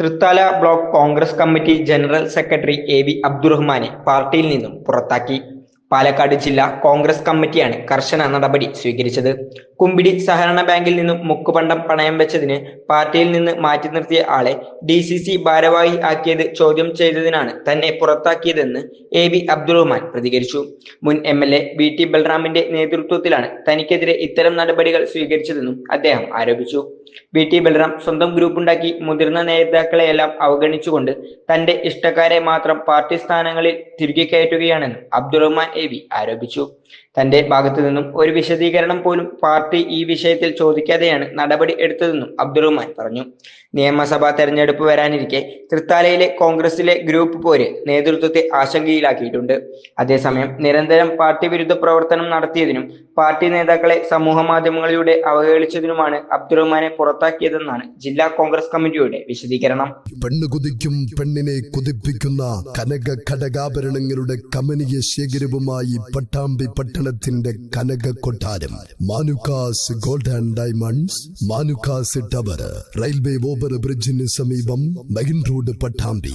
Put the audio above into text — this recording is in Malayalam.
Thrithala block Congress committee general secretary A V അബ്ദുറഹ്മാനെ പാർട്ടിയിൽ നിന്നും പുറത്താക്കി. പാലക്കാട് ജില്ലാ കോൺഗ്രസ് കമ്മിറ്റിയാണ് കർശന നടപടി സ്വീകരിച്ചത്. കുമ്പിടി സഹകരണ ബാങ്കിൽ നിന്നും മുക്കുപണ്ടം പണയം വെച്ചതിന് പാർട്ടിയിൽ നിന്ന് മാറ്റി നിർത്തിയ ആളെ ഡി സി സി ഭാരവാഹി ആക്കിയത് ചോദ്യം ചെയ്തതിനാണ് തന്നെ പുറത്താക്കിയതെന്ന് എ വി അബ്ദുറഹ്മാൻ പ്രതികരിച്ചു. മുൻ M L A V T ബൽറാമിന്റെ നേതൃത്വത്തിലാണ് തനിക്കെതിരെ ഇത്തരം നടപടികൾ സ്വീകരിച്ചതെന്നും അദ്ദേഹം ആരോപിച്ചു. വി ടി ബൽറാം സ്വന്തം ഗ്രൂപ്പുണ്ടാക്കി മുതിർന്ന നേതാക്കളെയെല്ലാം അവഗണിച്ചുകൊണ്ട് തന്റെ ഇഷ്ടക്കാരെ മാത്രം പാർട്ടി സ്ഥാനങ്ങളിൽ തിരികെ കയറ്റുകയാണെന്നും അബ്ദുറഹ്മാൻ എ വി ആരോപിച്ചു. തന്റെ ഭാഗത്തു നിന്നും ഒരു വിശദീകരണം പോലും പാർട്ടി ഈ വിഷയത്തിൽ ചോദിക്കാതെയാണ് നടപടി എടുത്തതെന്നും അബ്ദുറഹ്മാൻ പറഞ്ഞു. നിയമസഭാ തെരഞ്ഞെടുപ്പ് വരാനിരിക്കെ തൃത്താലയിലെ കോൺഗ്രസിലെ ഗ്രൂപ്പ് പോര് നേതൃത്വത്തെ ആശങ്കയിലാക്കിയിട്ടുണ്ട്. അതേസമയം നിരന്തരം പാർട്ടി വിരുദ്ധ പ്രവർത്തനം നടത്തിയതിനും പാർട്ടി നേതാക്കളെ സമൂഹ മാധ്യമങ്ങളിലൂടെ അവഹേളിച്ചതിനുമാണ് അബ്ദുറഹ്മാനെ പുറത്താക്കിയതെന്നാണ് ജില്ലാ കോൺഗ്രസ് കമ്മിറ്റിയുടെ വിശദീകരണം. പെണ്ണ് കുതിക്കും പെണ്ണിനെ കുതിപ്പിക്കുന്ന കനക ഘടകാഭരണങ്ങളുടെ കമനീയ ശേഖരവുമായി പട്ടാമ്പി പട്ടണത്തിന്റെ കനക കൊട്ടാരം Manukkas gold and diamonds Manukkas tower railway over ബ്രിഡ്ജിന് സമീപം മെയിൻ റോഡ് പട്ടാമ്പി.